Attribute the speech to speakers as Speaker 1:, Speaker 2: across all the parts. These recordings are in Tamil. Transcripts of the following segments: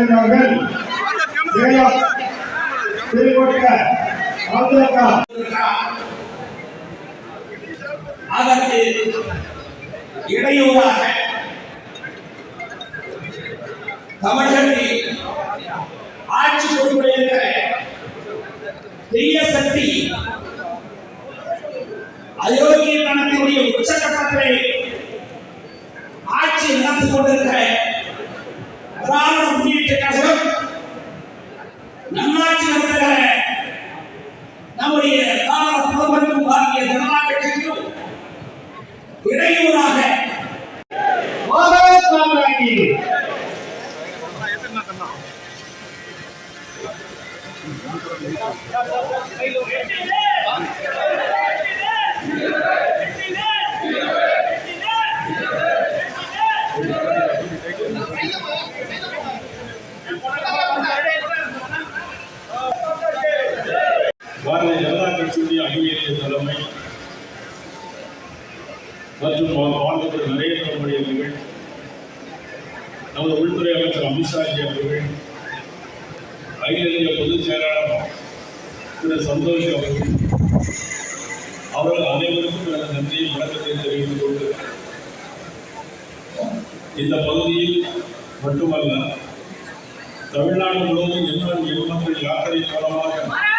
Speaker 1: மாநில
Speaker 2: அதற்கு இடையூறாக தமிழகத்தில் ஆட்சி பொறுப்புடைய தீய சக்தி அயோக்கியத்தனத்தினுடைய உச்சக்கட்டத்தை ஆட்சி நடத்தி கொண்டிருக்கிற நன்னாட்சி நடத்துகிற நம்முடைய தாராள பிரதமருக்கும் பாரதிய ஜனதா கட்சிக்கும் இடையூறாக
Speaker 1: பாரத் மாதா கி
Speaker 3: பாரதிய தலைமை மற்றும் வாழ்ந்த திரு நரேந்திர மோடி அவர்கள் நமது உள்துறை அமைச்சர் அமித்ஷாஜி அவர்கள் அகில இந்திய பொதுச் செயலாளர் திரு சந்தோஷ் அவர்கள் அவர்கள் அனைவருக்கும் எனது நன்றியை வணக்கத்தை தெரிவித்துக் கொண்டு இந்த பகுதியில் மட்டுமல்ல தமிழ்நாடு முழுவதும் எண்ணம் எண்ணங்கள் யாத்திரை மூலமாக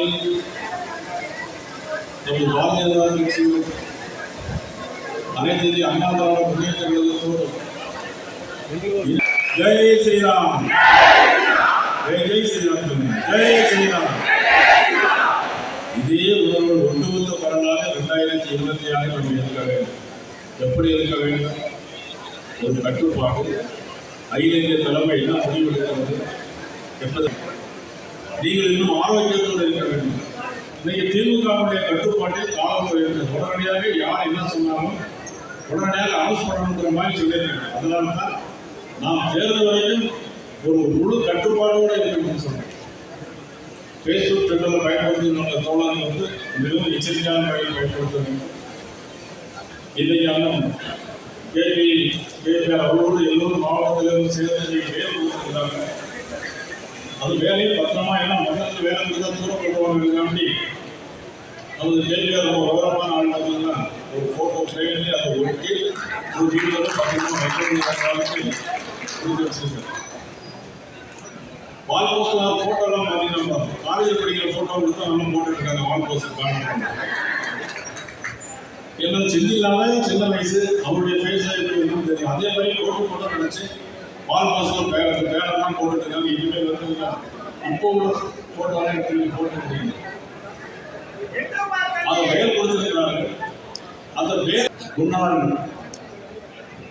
Speaker 3: இருபத்தி நாலில் நமது பாரதிய கட்சி அனைத்து இந்திய அண்ணா திராவிட முன்னேற்ற கழகத்தோடு ஜெய் ஸ்ரீராம். ஜெய் ஜெய் ஸ்ரீராம். ஜெய் ஸ்ரீராம். இதே உணர்வு ஒட்டுமொத்த பரவலாக இரண்டாயிரத்தி இருபத்தி ஆறு நம்ம இருக்க வேண்டும். எப்படி இருக்க வேண்டும்? ஒரு கட்டுப்பாடு. அகில இந்திய தலைமை என்ன முடிவெடுக்கிறது எப்படி நீங்கள் இன்னும் ஆரோக்கியத்தோடு இருக்க வேண்டும். இன்னைக்கு திமுகவுடைய கட்டுப்பாட்டில் காவல்துறை இருக்கு உடனடியாக யார் என்ன சொன்னாலும் உடனடியாக அரசு பண்ணணுங்கிற மாதிரி சொல்லியிருக்காங்க. அதனால தான் நாம் தேர்தல் வரைக்கும் ஒரு முழு கட்டுப்பாடோடு இருக்கணும்னு சொன்னேன் ஃபேஸ்புக் ட்விட்டரில் பயன்படுத்துகின்ற தோழர்கள் வந்து மிகவும் எச்சரிக்கையான முறையில் பயன்படுத்த வேண்டும் இன்னைக்கு கேள்வி கேட்கிறார் அவரோடு எல்லோரும் மாவட்டத்திலிருந்து சேர்ந்து இன்னைக்கு கொடுத்துருக்காங்க அது வேலையில் பத்திரமா ஏன்னா மக்களுக்கு வேலை கொடுத்தா தூரம் கொண்டுவாங்கிறதுக்காண்டி நமது கேள்வியார் ரொம்ப விவரமான ஆள் பார்த்தீங்கன்னா ஒரு ஃபோட்டோ ஃப்ரேம்லேயே அதை ஒட்டி ஒரு வீட்டில் பார்த்தீங்கன்னா மைக்ரோவேவ் கொடுத்து வால் போஸ்டர் ஃபோட்டோலாம் பார்த்தீங்கன்னா காலேஜ் படிக்கிற ஃபோட்டோ கொடுத்து நம்ம போட்டுருக்காங்க வால் போஸ்டர் காரணம் ஏன்னா சின்ன இல்லாமல் சின்ன வயசு அவருடைய ஃபேஸ் எப்படி என்னன்னு தெரியும். அதே மாதிரி போட்டு ஃபோட்டோ நினச்சி வால் போஸ்டர் பேர போட்டுருக்காங்க இனிமேல் வந்து இப்போ உள்ள ஃபோட்டோலாம் எடுத்து போட்டுருக்கீங்க அதை பெயர் கொடுத்துருக்கிறாங்க அந்த பெயர் முன்னாள்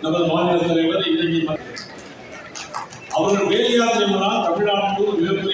Speaker 3: நமது மாநில தலைவர் இன்னைக்கு அவர்கள் வேலை யாத்திரை தமிழ்நாடு மிகப்பெரிய